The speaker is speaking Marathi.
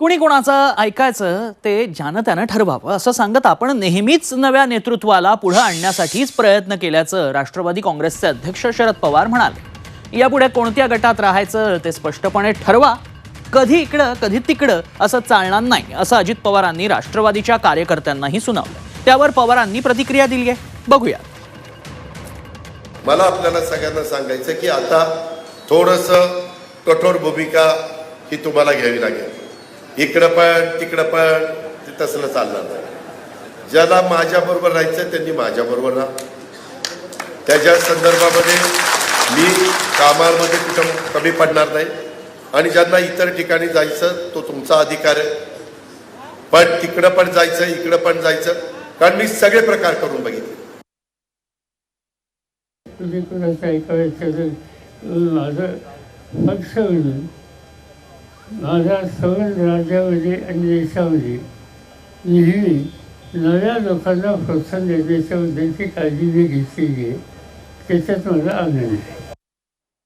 कुणी कोणाचं ऐकायचं ते ज्यानं त्यानं ठरवावं. असं सांगत आपण नेहमीच नव्या नेतृत्वाला पुढे आणण्यासाठीच प्रयत्न केल्याचं राष्ट्रवादी काँग्रेसचे अध्यक्ष शरद पवार म्हणाले. यापुढे कोणत्या गटात राहायचं ते स्पष्टपणे ठरवा. कधी इकडं कधी तिकडं असं चालणार नाही असं अजित पवारांनी राष्ट्रवादीच्या कार्यकर्त्यांनाही सुनावलं. त्यावर पवारांनी प्रतिक्रिया दिली आहे बघूया. मला आपल्याला सगळ्यांना सांगायचं की आता थोडस कठोर भूमिका ही तुम्हाला घ्यावी लागेल. इकडं पण तिकडं पण ते तसलं चालणार नाही. ज्याला माझ्याबरोबर राहायचं त्यांनी माझ्याबरोबर राहा. त्याच्या संदर्भामध्ये मी कामामध्ये कुठं कमी पडणार नाही. आणि ज्यांना इतर ठिकाणी जायचं तो तुमचा अधिकार आहे. पण तिकडं पण जायचं इकडं पण जायचं कारण मी सगळे प्रकार करून बघितले. तुम्ही कुणाचं ऐकायचं माझं पक्ष माझ्या सगळ्या राज्यामध्ये आणि देशामध्ये नेहमी नव्या लोकांना प्रोत्साहन देण्याच्या मुद्द्यांची काळजी मी घेतलेली आहे. त्याच्यात मला आनंद आहे.